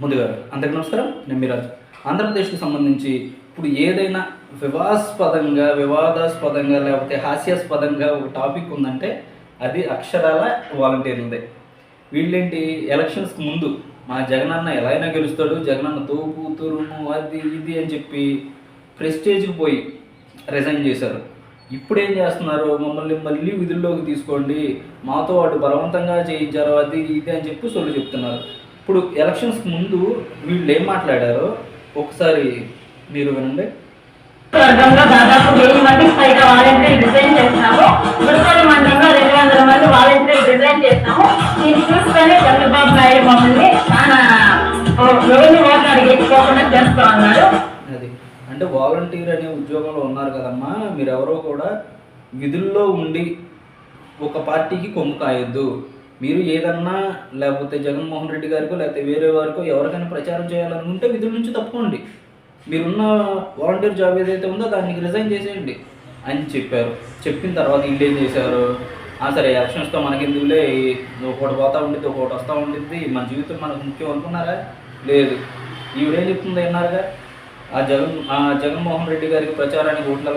ముందుగా అందరికీ నమస్కారం. నేను మీరాజ్ ఆంధ్రప్రదేశ్కి సంబంధించి ఇప్పుడు ఏదైనా వివాదాస్పదంగా వివాదాస్పదంగా లేకపోతే హాస్యాస్పదంగా ఒక టాపిక్ ఉందంటే అది అక్షరాల వాలంటీర్లదే వీళ్ళేంటి? ఎలక్షన్స్కి ముందు మా జగనన్న ఎలా అయినా గెలుస్తాడు జగనన్న తోపు తురుము అది ఇది అని చెప్పి ప్రెస్టేజ్కి పోయి రిజైన్ చేశారు. ఇప్పుడు ఏం చేస్తున్నారు? మమ్మల్ని మళ్ళీ విధుల్లోకి తీసుకోండి. మాతో వాడు బలవంతంగా చేయించారు అది ఇది అని చెప్పి సొల్లు చెప్తున్నారు. ఇప్పుడు ఎలక్షన్స్కి ముందు వీళ్ళు ఏం మాట్లాడారో ఒకసారి మీరు వినండి. వర్గంలో దాదాపు వెయ్యి మందికి పైగా వాలంటీర్ డిజైన్ చేస్తాము మండలంలో రెండు వందల మంది వాలంటీర్ డిజైన్ చేస్తాము ఇది చూసుకొని చంద్రబాబు నాయుడు మమ్మల్ని చాలా రెవెన్యూ ఓట్లు అడిగించుకోకుండా చేస్తూ ఉన్నారు. అది. అంటే వాలంటీర్ అనే ఉద్యోగంలో ఉన్నారు కదమ్మా. మీరెవరో కూడా విధుల్లో ఉండి ఒక పార్టీకి కొమ్ము కాయొద్దు. మీరు ఏదన్నా లేకపోతే జగన్మోహన్ రెడ్డి గారికో లేకపోతే వేరే వారికో ఎవరికైనా ప్రచారం చేయాలనుకుంటే విధుల నుంచి తప్పుకోండి. మీరున్న వాలంటీర్ జాబ్ ఏదైతే ఉందో దానికి రిజైన్ చేసేయండి అని చెప్పారు. చెప్పిన తర్వాత వీళ్ళు ఏం చేశారు? ఆ సరే ఎలక్షన్స్తో మనకెందుకులే? ఒకటి పోతా ఉండిద్ది ఒకటి వస్తూ ఉండిద్ది. మన జీవితం మనకు ముఖ్యం అనుకున్నారా? లేదు. ఈవిడేం చెప్తుంది అన్నారుగా? ఆ జగన్ ఆ జగన్మోహన్ రెడ్డి గారికి ప్రచారానికి ఓట్ల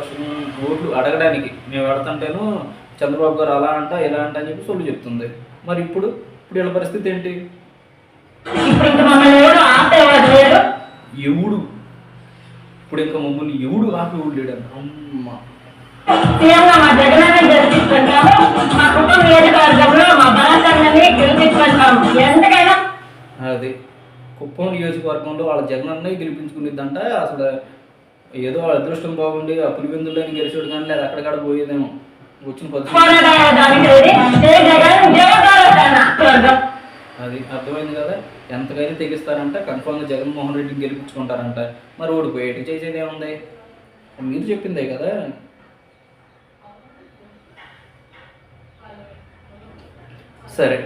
ఓట్లు అడగడానికి మేము వెళతంటేను చంద్రబాబు గారు అలా అంట ఇలా అంట అని చెప్పి సొల్లు చెప్తుంది. మరి ఇప్పుడు? ఇప్పుడు వీళ్ళ పరిస్థితి ఏంటి? ఎవడు ఇప్పుడు ఇంకా మమ్మల్ని ఎవడు ఆపి లేడు? అమ్మ. అది. కుప్పం నియోజకవర్గంలో వాళ్ళ జగనన్నే గెలిపించుకునేదంట. అసలు ఏదో వాళ్ళ అదృష్టం బాగుండి ఆ పులివెందులని గెలిచాడు కానీ లేదా అక్కడికాడ పోయేదేమో. అది అర్థమైంది కదా? ఎంతకైనా తెగిస్తారంట కన్ఫామ్గా జగన్మోహన్ రెడ్డిని గెలిపించుకుంటారంట. మరి ఓడిపోయేటి చేసేది ఏముంది? మీరు చెప్పిందే కదా. సరే.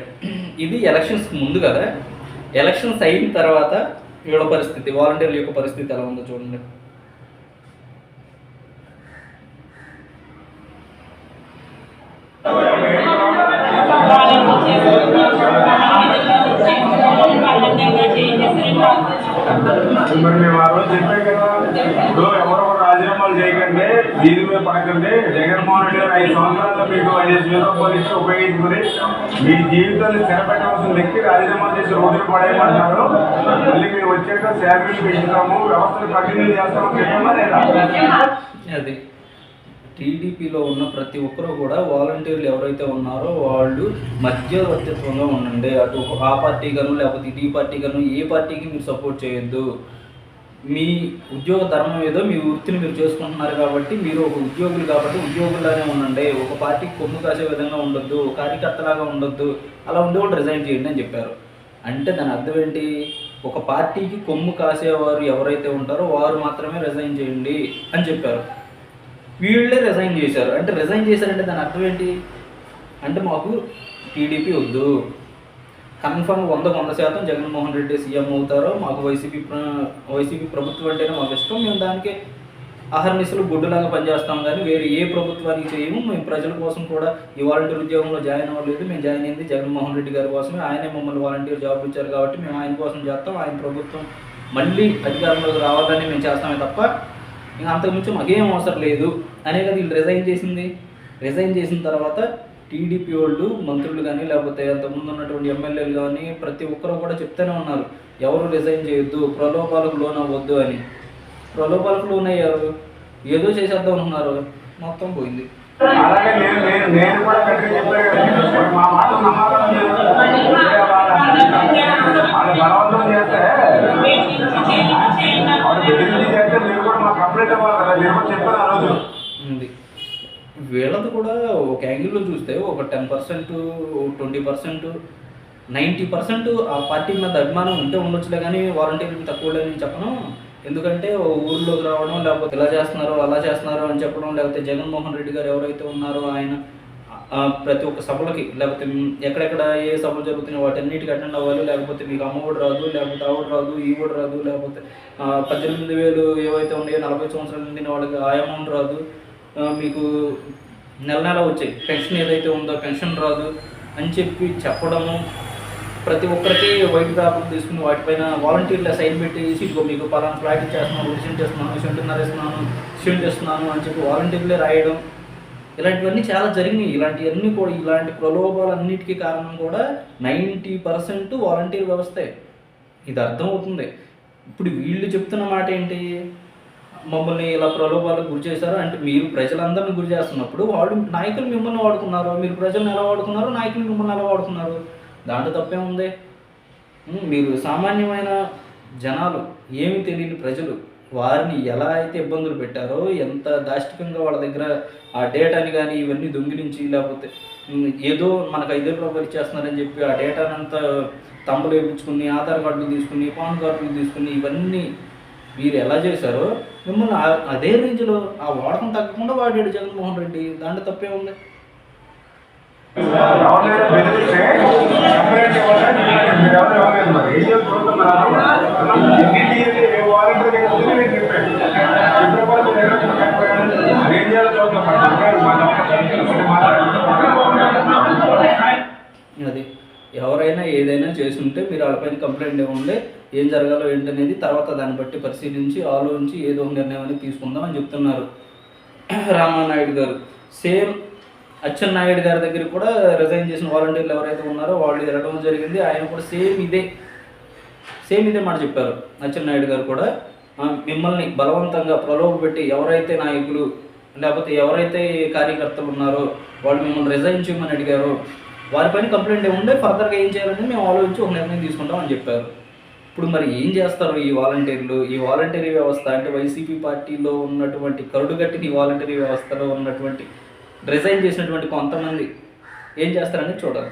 ఇది ఎలక్షన్స్కి ముందు కదా? ఎలక్షన్స్ అయిన తర్వాత వీళ్ళ పరిస్థితి వాలంటీర్ల యొక్క పరిస్థితి ఎలా ఉందో చూడండి. మరి మేము ఆ రోజు చెప్పాం కదా. ఇప్పుడు ఎవరో రాజీనామాలు చేయకండి దీని మీద పడకండి. జగన్మోహన్ రెడ్డి గారు ఐదు సంవత్సరాల్లో మీకు ఐదు వేల రూపాయలు ఇచ్చి ఉపయోగించుకుని మీ జీవితాన్ని స్థిరపెట్టవలసిన వ్యక్తి రాజీనామా చేసి రోజులు పడేయమంటున్నారు. మళ్ళీ మీరు వచ్చాక శాలరీలు పెంచుతాము వ్యవస్థను కంటిన్యూ చేస్తామని చెప్పామా లేదా టీడీపీలో ఉన్న ప్రతి ఒక్కరూ కూడా వాలంటీర్లు ఎవరైతే ఉన్నారో వాళ్ళు మధ్యవర్తిత్వంగా ఉండండి. అటు ఆ పార్టీ గాను లేకపోతే ఈ పార్టీ గాను ఏ పార్టీకి మీరు సపోర్ట్ చేయొద్దు. మీ ఉద్యోగ ధర్మం ఏదో మీ వృత్తిని మీరు చేసుకుంటున్నారు కాబట్టి మీరు ఒక ఉద్యోగులు కాబట్టి ఉద్యోగుల్లానే ఉండండి. ఒక పార్టీకి కొమ్ము కాసే విధంగా ఉండొద్దు కార్యకర్తలాగా ఉండొద్దు. అలా ఉండేవాళ్ళు రిజైన్ చేయండి అని చెప్పారు. అంటే దాని అర్థం ఏంటి? ఒక పార్టీకి కొమ్ము కాసేవారు ఎవరైతే ఉంటారో వారు మాత్రమే రిజైన్ చేయండి అని చెప్పారు. వీళ్ళే రిజైన్ చేశారు. అంటే రిజైన్ చేశారంటే దాని అర్థం ఏంటి? అంటే మాకు టీడీపీ వద్దు. కన్ఫర్మ్ వంద వంద శాతం జగన్మోహన్ రెడ్డి సీఎం అవుతారో మాకు వైసీపీ వైసీపీ ప్రభుత్వం అంటేనే మాకు ఇష్టం. మేము దానికి అహర్నిశలు గుడ్డులాగా పనిచేస్తాం కానీ వేరే ఏ ప్రభుత్వానికి చేయము. మేము ప్రజల కోసం కూడా ఈ వాలంటీర్ ఉద్యోగంలో జాయిన్ అవ్వలేదు. మేము జాయిన్ అయింది జగన్మోహన్ రెడ్డి గారి కోసమే. ఆయనే మమ్మల్ని వాలంటీర్ జాబ్ ఇచ్చారు కాబట్టి మేము ఆయన కోసం చేస్తాం. ఆయన ప్రభుత్వం మళ్ళీ అధికారంలోకి రావాలని మేము చేస్తామే తప్ప ఇంకా అంతకుమించి మాకేం అవసరం లేదు. అనే కదా వీళ్ళు రిజైన్ చేసింది. రిజైన్ చేసిన తర్వాత టీడీపీ వాళ్ళు మంత్రులు కానీ లేకపోతే అంతకుముందు ఉన్నటువంటి ఎమ్మెల్యేలు కానీ ప్రతి ఒక్కరు కూడా చెప్తూనే ఉన్నారు. ఎవరు రిజైన్ చేయొద్దు ప్రలోభాలకు లోన్ అవ్వద్దు అని. ప్రలోభాలకు లోన్ అయ్యారు. ఏదో చేసేద్దాం అనుకున్నారు. మొత్తం పోయింది. అలాగే నేను నేను నేను కూడా చెప్పారు ఆ రోజు వీళ్ళది కూడా ఒక యాంగిల్లో చూస్తే ఒక ten percent twenty percent ninety percent ఆ పార్టీ మీద అభిమానం ఉంటే ఉండొచ్చులే కానీ వాలంటీర్లు తక్కువ లేదని చెప్పను. ఎందుకంటే ఊళ్ళోకి ఊర్లోకి రావడం లేకపోతే ఇలా చేస్తున్నారు అలా చేస్తున్నారు అని చెప్పడం లేకపోతే జగన్మోహన్ రెడ్డి గారు ఎవరైతే ఉన్నారో ఆయన ప్రతి ఒక్క సభలకి లేకపోతే ఎక్కడెక్కడ ఏ సభలు జరుగుతున్నాయి వాటన్నిటికి అటెండ్ అవ్వాలి లేకపోతే మీకు అమ్మ ఓడి రాదు లేకపోతే ఆవిడ రాదు ఈ ఓడి రాదు లేకపోతే పద్దెనిమిది వేలు ఏవైతే ఉన్నాయో నలభై సంవత్సరాలు నిండిన వాళ్ళకి ఆ అమౌంట్ రాదు. మీకు నెల నెల వచ్చే పెన్షన్ ఏదైతే ఉందో పెన్షన్ రాదు అని చెప్పి చెప్పడము ప్రతి ఒక్కరికి వైట్ పేపర్ తీసుకుని వాటిపైన వాలంటీర్లు సైన్ పెట్టి ఇదిగో మీకు పలానా ఫ్లాట్ ఇచ్చేస్తున్నాను రిసెంట్ చేస్తున్నాను సెంటున్నర ఇస్తున్నాను సెంట్ ఇస్తున్నాను అని చెప్పి వాలంటీర్లే రాయడం ఇలాంటివన్నీ చాలా జరిగినాయి. ఇలాంటివన్నీ కూడా ఇలాంటి ప్రలోభాలన్నిటికీ కారణం కూడా నైంటీ పర్సెంట్ వాలంటీర్ వ్యవస్థే. ఇది అర్థమవుతుంది. ఇప్పుడు వీళ్ళు చెప్తున్న మాట ఏంటి? మమ్మల్ని ఇలా ప్రలోభాలకు గురి చేశారు అంటే మీరు ప్రజలందరినీ గురి చేస్తున్నప్పుడు వాళ్ళు నాయకులు మిమ్మల్ని వాడుకున్నారు. మీరు ప్రజలను ఎలా వాడుకున్నారు? నాయకులు మిమ్మల్ని ఎలా వాడుకున్నారు? దాంట్లో తప్పే ఉంది మీరు సామాన్యమైన జనాలు ఏమి తెలియని ప్రజలు వారిని ఎలా అయితే ఇబ్బందులు పెట్టారో ఎంత దాష్టికంగా వాళ్ళ దగ్గర ఆ డేటాని కానీ ఇవన్నీ దొంగిలించి లేకపోతే ఏదో మనకు ఐదు రూపాయలు ఇచ్చేస్తున్నారని చెప్పి ఆ డేటానంతా తమ్ములు వేయించుకుని ఆధార్ కార్డులు తీసుకుని పాన్ కార్డులు తీసుకుని ఇవన్నీ వీరు ఎలా చేశారో మిమ్మల్ని అదే రేంజ్లో ఆ వాడకం తగ్గకుండా వాడాడు జగన్మోహన్ రెడ్డి దాంట్లో తప్పే ఉంది మరి వాళ్ళపైన కంప్లైంట్ ఇవ్వండి ఏం జరగాలో ఏంటనేది తర్వాత దాన్ని బట్టి పరిశీలించి ఆలోచించి ఏదో నిర్ణయం అనేది తీసుకుందాం అని చెప్తున్నారు. రామానాయుడు గారు. సేమ్ అచ్చెన్నాయుడు గారి దగ్గర కూడా రిజైన్ చేసిన వాలంటీర్లు ఎవరైతే ఉన్నారో వాళ్ళు వెళ్ళడం జరిగింది. ఆయన కూడా సేమ్ ఇదే సేమ్ ఇదే మాట చెప్పారు అచ్చెన్నాయుడు గారు కూడా. మిమ్మల్ని బలవంతంగా ప్రలోభ పెట్టి ఎవరైతే నాయకులు లేకపోతే ఎవరైతే కార్యకర్తలు ఉన్నారో వాళ్ళు మిమ్మల్ని రిజైన్ చేయమని అడిగారో వారిపైన కంప్లైంట్ ఉండే ఫర్దర్గా ఏం చేయాలని మేము ఆలోచించి ఒక నిర్ణయం తీసుకుంటాం అని చెప్పారు. ఇప్పుడు మరి ఏం చేస్తారు ఈ వాలంటీర్లు? ఈ వాలంటీరీ వ్యవస్థ అంటే వైసీపీ పార్టీలో ఉన్నటువంటి కరుడుగట్టిన ఈ వాలంటీరీ వ్యవస్థలో ఉన్నటువంటి రిజైన్ చేసినటువంటి కొంతమంది ఏం చేస్తారనేది చూడాలి.